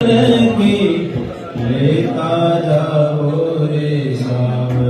की लेता जाओ रे सावरिया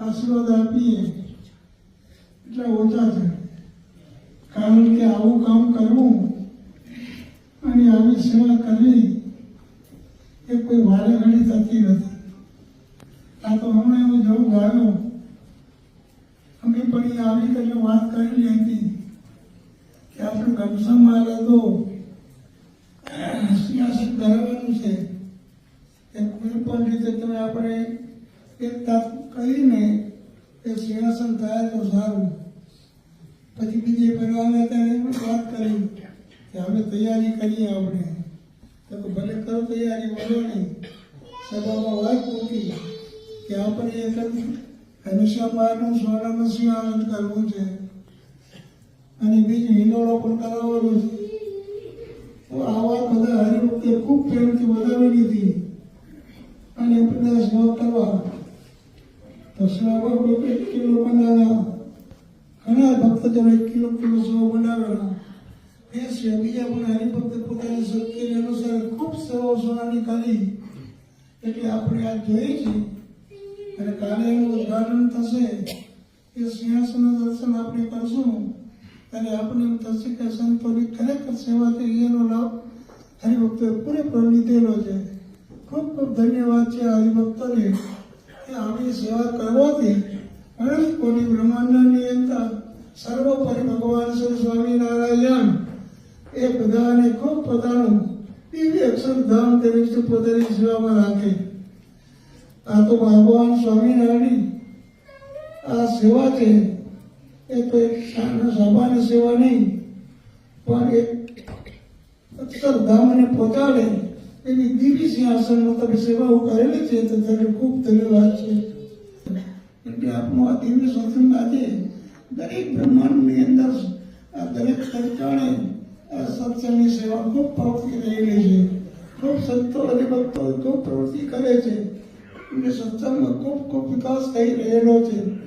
આશીર્વાદ આપીએ. એટલા ઓછા છે. કારણ કે આવું કામ કરવું અને આવી સેવા કરવી એ કોઈ વારે ઘડી થતી નથી. આ તો હમણાં એવું જવું ગાયું અમે પણ આવી કરીને વાત કરેલી હતી કે આપણે ઘનશ્યામ તો સિંહાસન ધરાવવાનું છે. એ કોઈ પણ રીતે તમે આપણે એક તાપ કરીને એ સિંહાસન થાય તો સારું પછી બીજે પરિવારના ત્યારે વાત કરી કે હવે તૈયારી કરીએ આપણે તો ભલે કરો તૈયારી બોલો નહીં સભામાં વાત મૂકી કે આપણે એક હંમેશા બહારનું સ્વર્ણનું સિંહાસન કરવું છે અને બીજું હિંડોળો પણ કરાવવાનો છે આ વાત બધા હરિભક્તે ખૂબ પ્રેમથી વધાવી લીધી અને ઉપદેશ ન કરવા તો બે એક કિલો બનાવ્યા. ઘણા ભક્તજનો એક કિલો કિલો સેવા બનાવેલા. એ સિવાય બીજા પણ હરિભક્ત પોતાની શક્તિ અનુસાર ખૂબ સેવાઓ સોનાની કરી એટલે આપણે આ જોઈ છે. અને કાલે એનું ઉદઘાટન થશે. એ સિંહાસન દર્શન આપણે કરશું. અને આપણે એમ થશે કે સંતોની ખરેખર સેવાથી એનો લાભ હરિભક્તોએ પૂરેપૂરો લીધેલો છે. ખૂબ ખૂબ ધન્યવાદ છે હરિભક્તોને. કે આવી સેવા કરવાથી કોટી બ્રહ્માંડની અંદર સર્વોપરી ભગવાન શ્રી સ્વામિનારાયણ એ બધાને ખૂબ પોતાનું દિવ્ય અક્ષરધામ તરીકે પોતાની સેવામાં રાખે. આ તો ભગવાન સ્વામિનારાયણ આ સેવા છે. એ સા- સામાન્ય સેવા નહીં, પણ એક અક્ષરધામને પહોંચાડે એવી દિવ્ય સિંહાસનમાં તમે સેવાઓ કરેલી છે, તો તમે ખૂબ આ સત્સંગ આજે દરેક બ્રહ્માંડની અંદર દરેક સંતાણે સત્સંગની સેવા ખૂબ પ્રવૃત્તિ રહેલી છે. ખૂબ સંતો અને ભક્તો ખૂબ પ્રવૃત્તિ કરે છે. એટલે સત્સંગમાં ખૂબ ખૂબ વિકાસ થઈ રહેલો છે.